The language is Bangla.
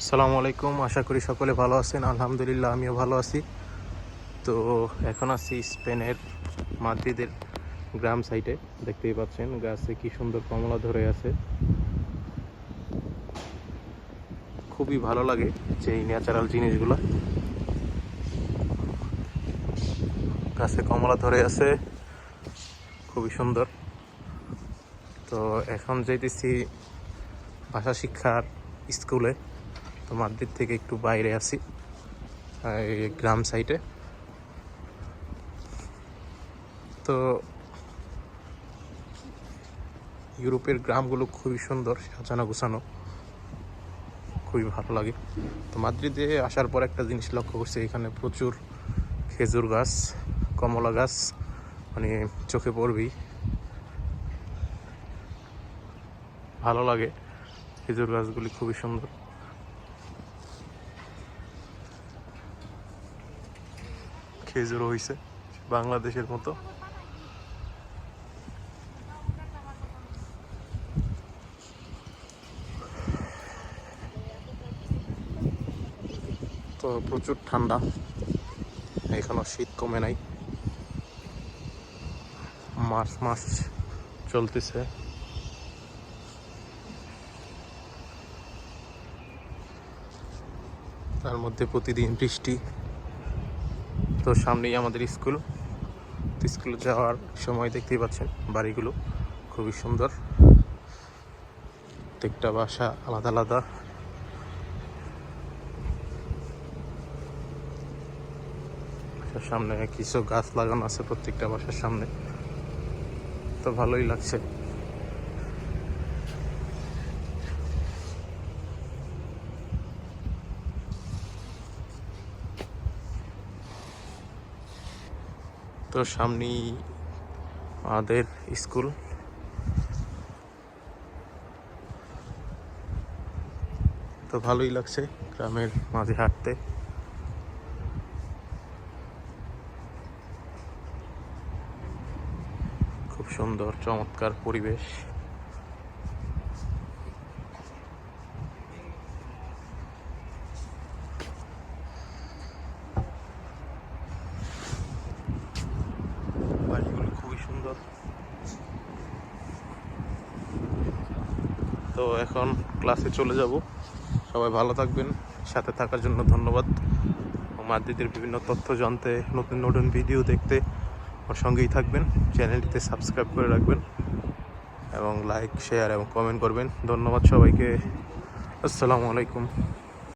আসসালামু আলাইকুম, আশা করি সকলে ভালো আছেন। আলহামদুলিল্লাহ, আমিও ভালো আছি। তো এখন আছি স্পেনের মাদ্রিদের গ্রাম সাইটে। দেখতেই পাচ্ছেন, গাছে কি সুন্দর কমলা ধরে আছে। খুবই ভালো লাগে যে এই ন্যাচারাল জিনিসগুলো। গাছে কমলা ধরে আছে, খুবই সুন্দর। তো এখন যাইতেছি ভাষা শিক্ষার স্কুলে। তো মাদ্রিদ থেকে একটু বাইরে আসি গ্রাম সাইডে তো ইউরোপের গ্রামগুলো খুবই সুন্দর, সাজানো গোছানো। খুবই ভালো লাগে। তো মাদ্রিদে আসার পর একটা জিনিস লক্ষ্য করছি, এখানে প্রচুর খেজুর গাছ, কমলা গাছ মানে চোখে পড়বি ভালো লাগে খেজুর গাছগুলি খুবই সুন্দর। খেজুর হয়েছে বাংলাদেশের মতো। তো প্রচুর ঠান্ডা, এখনও শীত কমে নাই। মার্চ মাস চলতেছে। তার মধ্যে প্রতিদিন বৃষ্টি। তো সামনেই আমাদের স্কুল। স্কুলে যাওয়ার সময় দেখতেই পাচ্ছেন, বাড়িগুলো খুবই সুন্দর। প্রত্যেকটা বাসা আলাদা আলাদা। সামনে কিছু গাছ লাগানো আছে প্রত্যেকটা বাসার সামনে। তো ভালোই লাগছে। তো সামনেই আমাদের স্কুল। তো ভালোই লাগছে গ্রামের মাঝে হাঁটতে। খুব সুন্দর চমৎকার পরিবেশ বাড়িগুলো খুবই সুন্দর তো এখন ক্লাসে চলে যাব। সবাই ভালো থাকবেন, সাথে থাকার জন্য ধন্যবাদ। মাদ্রিদের বিভিন্ন তথ্য জানতে, নতুন নতুন ভিডিও দেখতে আমার সঙ্গেই থাকবেন। চ্যানেলটিতে সাবস্ক্রাইব করে রাখবেন এবং লাইক শেয়ার এবং কমেন্ট করবেন। ধন্যবাদ সবাইকে। আসসালামু আলাইকুম।